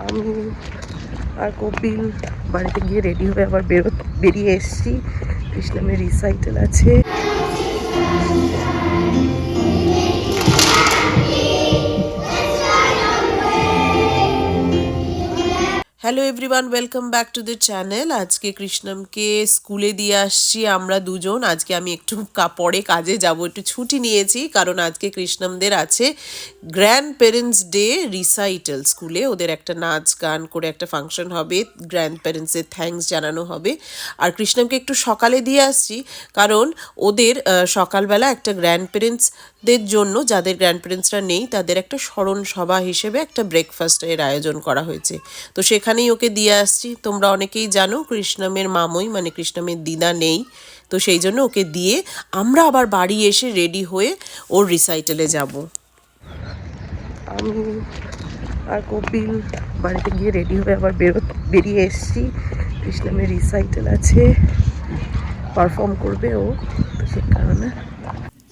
আমি আর কপিল বাড়িতে গিয়ে রেডি হয়ে আবার বেরো বেরিয়ে এসেছি। কৃষ্ণামের রিসাইটেল আছে। Hello everyone welcome back to the channel আজকে কৃষ্ণমকে স্কুলে দিয়ে আসছি আমরা দুজন। আজকে আমি একটু পরে কাজে যাব, একটু ছুটি নিয়েছি কারণ আজকে কৃষ্ণমদের আছে গ্র্যান্ড পেরেন্টস ডে রিসাইটাল স্কুলে। ওদের একটা নাচ গান করে একটা ফাংশন হবে গ্র্যান্ড প্যারেন্টসের থ্যাঙ্কস জানানো হবে। আর কৃষ্ণমকে একটু সকালে দিয়ে আসছি কারণ ওদের সকালবেলা একটা গ্র্যান্ড পেরেন্টসদের জন্য, যাদের গ্র্যান্ড পেরেন্টসরা নেই, তাদের একটা স্মরণ সভা হিসেবে একটা ব্রেকফাস্টের আয়োজন করা হয়েছে। তো সেখানেই ওকে দিয়ে আসছি। তোমরা অনেকেই জানো কৃষ্ণমের মামই মানে কৃষ্ণমের দিদা নেই। তো সেই জন্য ওকে দিয়ে আমরা আবার বাড়ি এসে রেডি হয়ে ওর রিসাইটেলে যাব। আমি আর কপিল বাড়িতে গিয়ে রেডি হয়ে আবার বেরো, বেরিয়ে এসেছি। কৃষ্ণমের রিসাইটেল আছে। পারফর্ম করবে ও, তো সে কারণে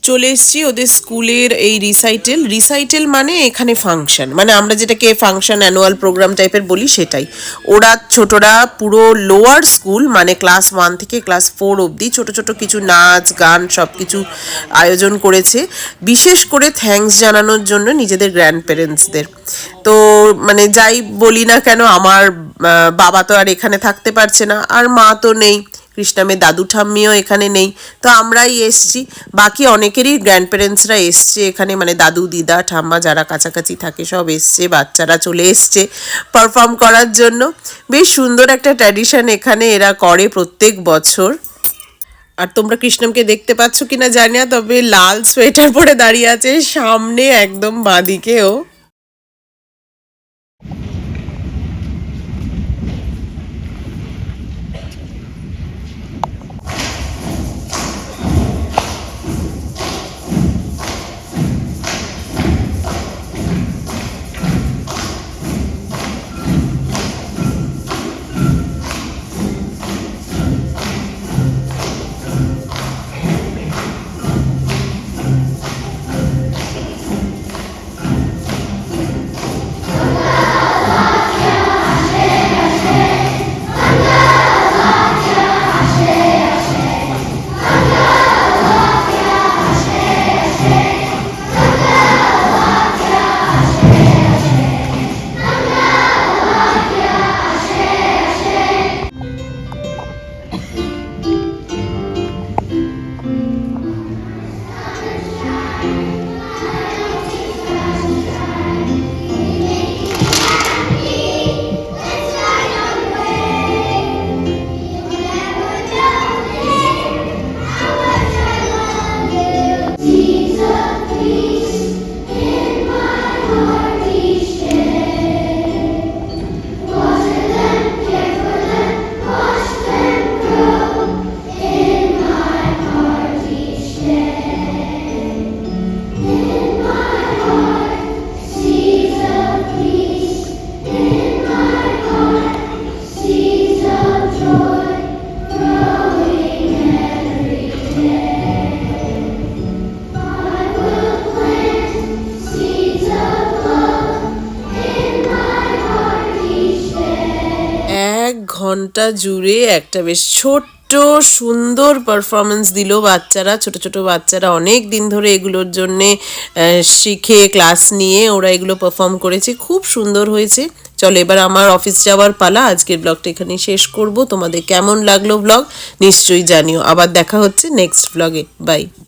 চলে এসছি ওদের স্কুলের এই রিসাইটেল রিসাইটেল মানে এখানে ফাংশন মানে আমরা যেটাকে ফাংশন অ্যানুয়াল প্রোগ্রাম টাইপের বলি সেটাই। ওরা ছোটরা পুরো লোয়ার স্কুল মানে ক্লাস ওয়ান থেকে ক্লাস ফোর অবধি ছোট ছোট কিছু নাচ, গান সব কিছু আয়োজন করেছে। বিশেষ করে থ্যাঙ্কস জানানোর জন্য নিজেদের গ্র্যান্ড প্যারেন্টসদের তো মানে যাই বলি না কেন, আমার বাবা তো আর এখানে থাকতে পারছে না, আর মা তো নেই। কৃষ্ণামের দাদু ঠাম্মিও এখানে নেই। তো আমরাই এসছি। বাকি অনেকেরই গ্র্যান্ড প্যারেন্টসরা এসছে এখানে মানে দাদু, দিদা, ঠাম্মা যারা কাছাকাছি থাকে সব এসছে, বাচ্চারা চলে এসছে পারফর্ম করার জন্য। বেশ সুন্দর একটা ট্র্যাডিশন এখানে এরা করে প্রত্যেক বছর। আর তোমরা কৃষ্ণমকে দেখতে পাচ্ছ কিনা জানি না, তবে লাল সোয়েটার পরে দাঁড়িয়ে আছে, সামনে একদম বাঁদিকেও ঘণ্টা জুড়ে একটা বেশ ছোট্ট, সুন্দর পারফরমেন্স দিল বাচ্চারা, ছোট ছোট বাচ্চারা অনেক দিন ধরে এগুলোর জন্যে শিখে ক্লাস নিয়ে ওরা এগুলো পারফর্ম করেছে। খুব সুন্দর হয়েছে। চলো এবার আমার অফিস যাওয়ার পালা। আজকের ব্লগটা এখানে শেষ করব। তোমাদের কেমন লাগল ব্লগ নিশ্চয়ই জানিও। আবার দেখা হচ্ছে নেক্সট ব্লগে বাই